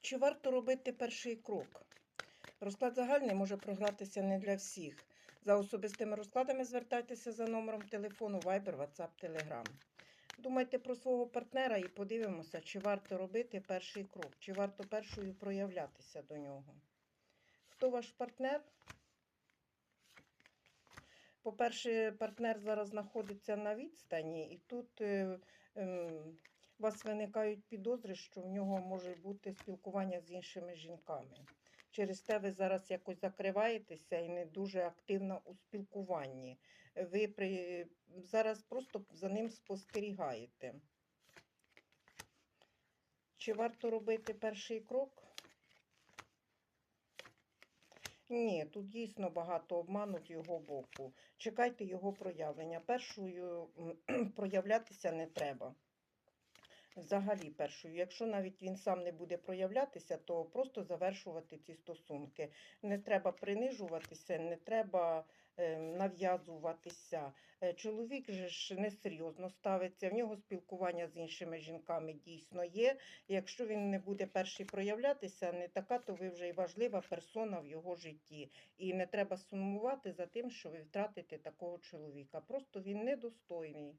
Чи варто робити перший крок? Розклад загальний може програтися не для всіх. За особистими розкладами звертайтеся за номером телефону Viber, WhatsApp, Telegram. Думайте про свого партнера і подивимося, чи варто робити перший крок, чи варто першою проявлятися до нього. Хто ваш партнер? По-перше, партнер зараз знаходиться на відстані, і тут е, ем, у вас виникають підозри, що в нього може бути спілкування з іншими жінками. Через те ви зараз якось закриваєтеся і не дуже активно у спілкуванні. Ви при... зараз просто за ним спостерігаєте. Чи варто робити перший крок? Ні, тут дійсно багато обману з його боку. Чекайте його проявлення. Першою проявлятися не треба. Взагалі, першою, якщо навіть він сам не буде проявлятися, то просто завершувати ці стосунки. Не треба принижуватися, не треба е, нав'язуватися. Е, Чоловік же ж несерйозно ставиться, в нього спілкування з іншими жінками дійсно є. Якщо він не буде перший проявлятися, не така, то ви вже й важлива персона в його житті. І не треба сумувати за тим, що ви втратите такого чоловіка. Просто він недостойний.